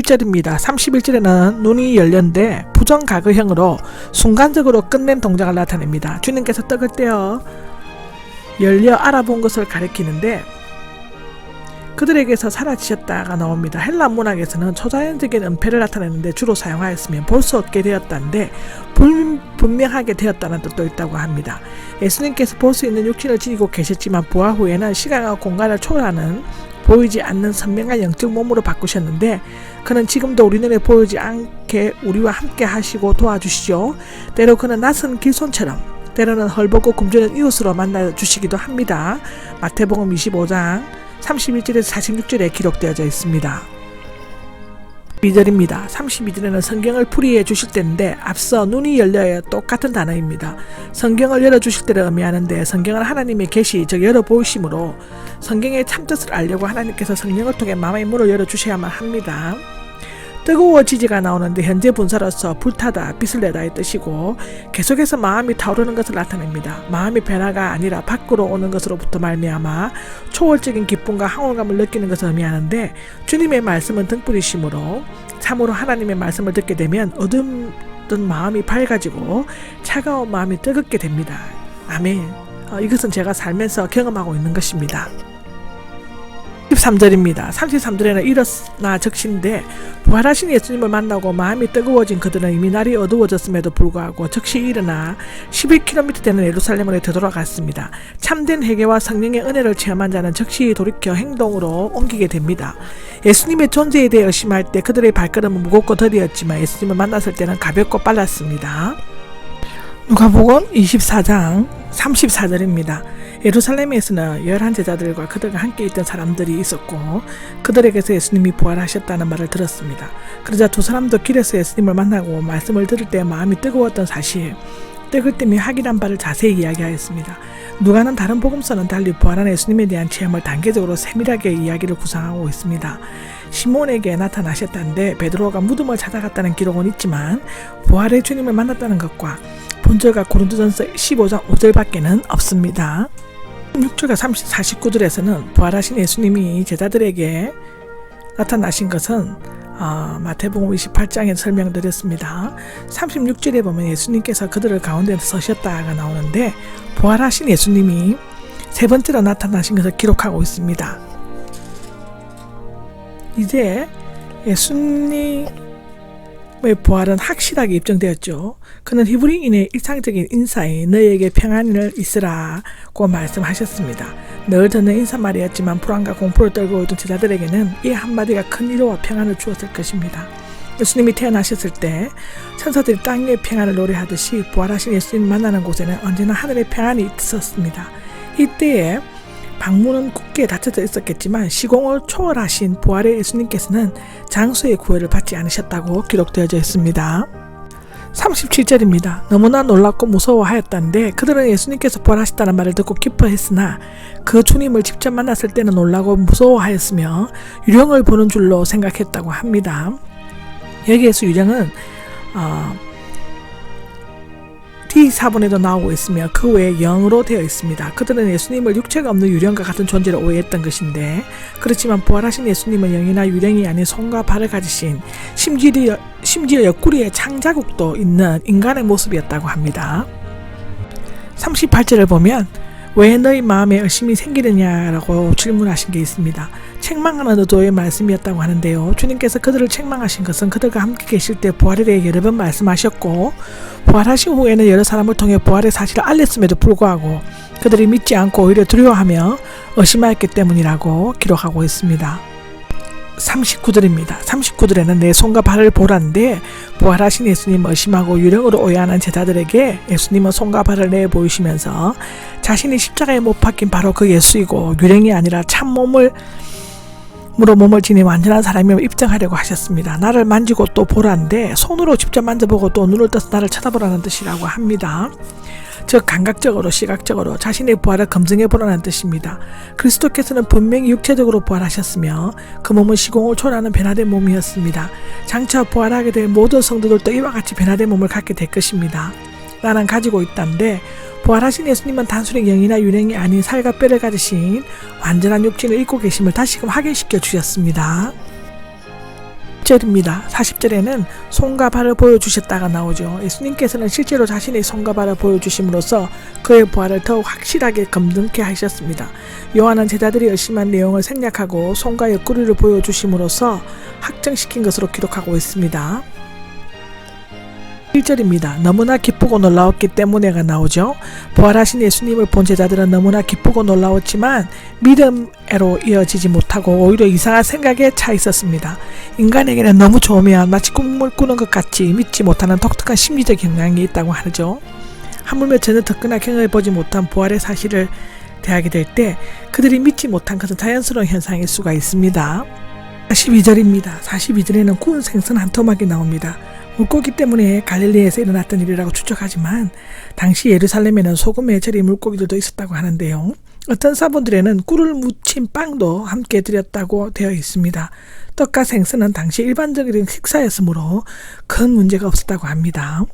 1절입니다. 31절에는 눈이 열렸는데 부정가거형으로 순간적으로 끝낸 동작을 나타냅니다. 주님께서 떡을 떼어 열려 알아본 것을 가리키는데 그들에게서 사라지셨다가 나옵니다. 헬라 문학에서는 초자연적인 은폐를 나타내는데 주로 사용하였으면 볼수 없게 되었다는데 불, 분명하게 되었다는 뜻도 있다고 합니다. 예수님께서 볼 수 있는 육신을 지니고 계셨지만 부활 후에는 시간과 공간을 초월하는 보이지 않는 선명한 영적 몸으로 바꾸셨는데 그는 지금도 우리 눈에 보이지 않게 우리와 함께 하시고 도와주시죠. 때로 그는 낯선 길손처럼 때로는 헐벗고 굶주린 이웃으로 만나 주시기도 합니다. 마태복음 25장 31절에서 46절에 기록되어져 있습니다. 2절입니다. 32절에는 성경을 풀이해 주실 때인데 앞서 눈이 열려야 똑같은 단어입니다. 성경을 열어 주실 때를 의미하는데 성경은 하나님의 계시 즉 열어 보이심으로 성경의 참뜻을 알려고 하나님께서 성령을 통해 마음의 문을 열어 주셔야만 합니다. 뜨거워지지가 나오는데 현재 분사로서 불타다 빛을 내다의 뜻이고 계속해서 마음이 타오르는 것을 나타냅니다. 마음의 변화가 아니라 밖으로 오는 것으로부터 말미암아 초월적인 기쁨과 항홀감을 느끼는 것을 의미하는데 주님의 말씀은 등불이심으로 참으로 하나님의 말씀을 듣게 되면 어둠던 마음이 밝아지고 차가운 마음이 뜨겁게 됩니다. 아멘. 어, 이것은 제가 살면서 경험하고 있는 것입니다. 33절입니다. 33절에는 일어나 적신데 부활하신 예수님을 만나고 마음이 뜨거워진 그들은 이미 날이 어두워졌음에도 불구하고 즉시 일어나 11km 되는 예루살렘으로 되돌아갔습니다. 참된 회개와 성령의 은혜를 체험한 자는 즉시 돌이켜 행동으로 옮기게 됩니다. 예수님의 존재에 대해 의심할 때 그들의 발걸음은 무겁고 더디었지만 예수님을 만났을 때는 가볍고 빨랐습니다. 누가복음 24장 34절입니다. 예루살렘에서는 열한 제자들과 그들과 함께 있던 사람들이 있었고 그들에게서 예수님이 부활하셨다는 말을 들었습니다. 그러자 두 사람도 길에서 예수님을 만나고 말씀을 들을 때 마음이 뜨거웠던 사실 뜨글 때문에 확인한 바를 자세히 이야기하였습니다. 누가는 다른 복음서는 달리 부활한 예수님에 대한 체험을 단계적으로 세밀하게 이야기를 구상하고 있습니다. 시몬에게 나타나셨다는데 베드로가 무덤을 찾아갔다는 기록은 있지만 부활의 주님을 만났다는 것과 본절과 고린도전서 15장 5절밖에는 없습니다. 6절과 30, 49절에서는 부활하신 예수님이 제자들에게 나타나신 것은 어, 마태복음 28장에 설명드렸습니다. 36절에 보면 예수님께서 그들을 가운데서 서셨다가 나오는데 부활하신 예수님이 세 번째로 나타나신 것을 기록하고 있습니다. 이제 예수님 의 부활은 확실하게 입증되었죠. 그는 히브리인의 일상적인 인사에 너에게 평안을 있으라고 말씀하셨습니다. 늘 듣는 인사말이었지만 불안과 공포를 떨고 있던 제자들에게는 이 한마디가 큰 위로와 평안을 주었을 것입니다. 예수님이 태어나셨을 때 천사들이 땅 위의 평안을 노래하듯이 부활하신 예수님 만나는 곳에는 언제나 하늘의 평안이 있었습니다. 이때에 방문은 굳게 닫혀져 있었겠지만 시공을 초월하신 부활의 예수님께서는 장소의 구애를 받지 않으셨다고 기록되어져 있습니다. 37절입니다. 너무나 놀랍고 무서워하였다는데 그들은 예수님께서 부활하셨다는 말을 듣고 기뻐했으나 그 주님을 직접 만났을 때는 놀라고 무서워하였으며 유령을 보는 줄로 생각했다고 합니다. 여기에서 유령은 어, D4번에도 나오고 있으며 그 외에 영으로 되어 있습니다. 그들은 예수님을 육체가 없는 유령과 같은 존재로 오해했던 것인데 그렇지만 부활하신 예수님은 영이나 유령이 아닌 손과 발을 가지신 심지어, 심지어 옆구리에 창자국도 있는 인간의 모습이었다고 합니다. 38절을 보면 왜 너희 마음에 의심이 생기느냐라고 질문하신 게 있습니다. 책망하는 의도의 말씀이었다고 하는데요. 주님께서 그들을 책망하신 것은 그들과 함께 계실 때 부활에 대해 여러 번 말씀하셨고 부활하신 후에는 여러 사람을 통해 부활의 사실을 알렸음에도 불구하고 그들이 믿지 않고 오히려 두려워하며 의심하였기 때문이라고 기록하고 있습니다. 39절입니다. 39절에는 내 손과 발을 보란데 부활하신 예수님 의심하고 유령으로 오해하는 제자들에게 예수님은 손과 발을 내 보이시면서 자신이 십자가에 못 박힌 바로 그 예수이고 유령이 아니라 참 몸을 무로 몸을 지닌 완전한 사람임을 입증하려고 하셨습니다. 나를 만지고 또 보란데 손으로 직접 만져보고 또 눈을 떠서 나를 쳐다보라는 뜻이라고 합니다. 즉 감각적으로 시각적으로 자신의 부활을 검증해 보라는 뜻입니다. 그리스도께서는 분명히 육체적으로 부활하셨으며 그 몸은 시공을 초월하는 변화된 몸이었습니다. 장차 부활하게 될 모든 성도들도 이와 같이 변화된 몸을 갖게 될 것입니다. 나는 가지고 있단데 부활하신 예수님은 단순히 영이나 유령이 아닌 살과 뼈를 가지신 완전한 육신을 입고 계심을 다시금 확인시켜 주셨습니다. 41절입니다. 40절에는 손과 발을 보여주셨다가 나오죠. 예수님께서는 실제로 자신의 손과 발을 보여주심으로써 그의 부활을 더욱 확실하게 검증케 하셨습니다. 요한은 제자들이 의심한 내용을 생략하고 손과 옆구리를 보여주심으로써 확정시킨 것으로 기록하고 있습니다. 1절입니다. 너무나 기쁘고 놀라웠기 때문에가 나오죠. 부활하신 예수님을 본 제자들은 너무나 기쁘고 놀라웠지만 믿음으로 이어지지 못하고 오히려 이상한 생각에 차 있었습니다. 인간에게는 너무 좋으면 마치 꿈을 꾸는 것 같이 믿지 못하는 독특한 심리적 경향이 있다고 하죠. 하물며 전혀 접근하 경험해 보지 못한 부활의 사실을 대하게 될 때 그들이 믿지 못한 것은 자연스러운 현상일 수가 있습니다. 42절입니다. 42절에는 구운 생선 한 토막이 나옵니다. 물고기 때문에 갈릴리에서 일어났던 일이라고 추측하지만 당시 예루살렘에는 소금에 절인 물고기들도 있었다고 하는데요. 어떤 사본들에는 꿀을 묻힌 빵도 함께 드렸다고 되어 있습니다. 떡과 생선은 당시 일반적인 식사였으므로 큰 문제가 없었다고 합니다.